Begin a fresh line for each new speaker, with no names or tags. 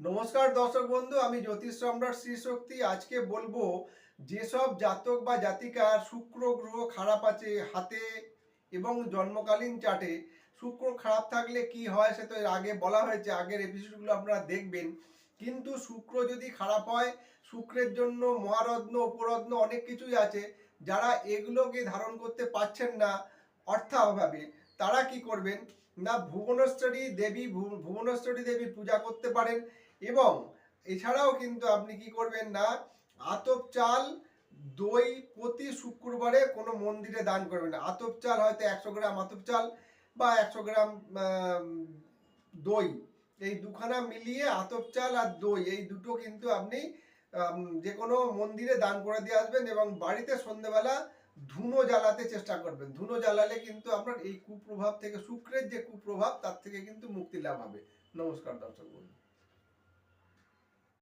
নমস্কার দর্শক বন্ধু, আমি জ্যোতিষ সম্রাট শ্রী শক্তি। আজকে বলব, যেসব জাতক বা জাতিকার শুক্র গ্রহ খারাপ আছে হাতে এবং জন্মকালীন চাটে, শুক্র খারাপ থাকলে কি হয় সে তো আগে বলা হয়েছে, আগের এপিসোডগুলো আপনারা দেখবেন। কিন্তু শুক্র যদি খারাপ হয়, শুক্রের জন্য মহারত্ন, উপরত্ন অনেক কিছুই আছে, যারা এগুলোকে ধারণ করতে পারছেন না অর্থাভাবে, তারা কি করবেন? না, ভুবনেশ্বরী দেবী, ভুবনেশ্বরী দেবীর পূজা করতে পারেন এবং এছাড়াও কিন্তু আপনি কি করবেন না, আতপ চাল দই প্রতি শুক্রবারে কোনো মন্দিরে দান করবেন না। আতপ চাল হয়তো একশো গ্রাম আতপ চাল বা একশো গ্রাম দই। এই দুখানা মিলিয়ে আতপ চাল আর দই, এই দুটো কিন্তু আপনি যে কোনো মন্দিরে দান করে দিয়ে আসবেন এবং বাড়িতে সন্ধ্যেবেলা ধুনো জ্বালাতে চেষ্টা করবেন। ধুনো জ্বালালে কিন্তু আপনার এই কুপ্রভাব থেকে, শুক্রের যে কুপ্রভাব, তার থেকে কিন্তু মুক্তি লাভ হবে। নমস্কার, দর্শক বন্ধু।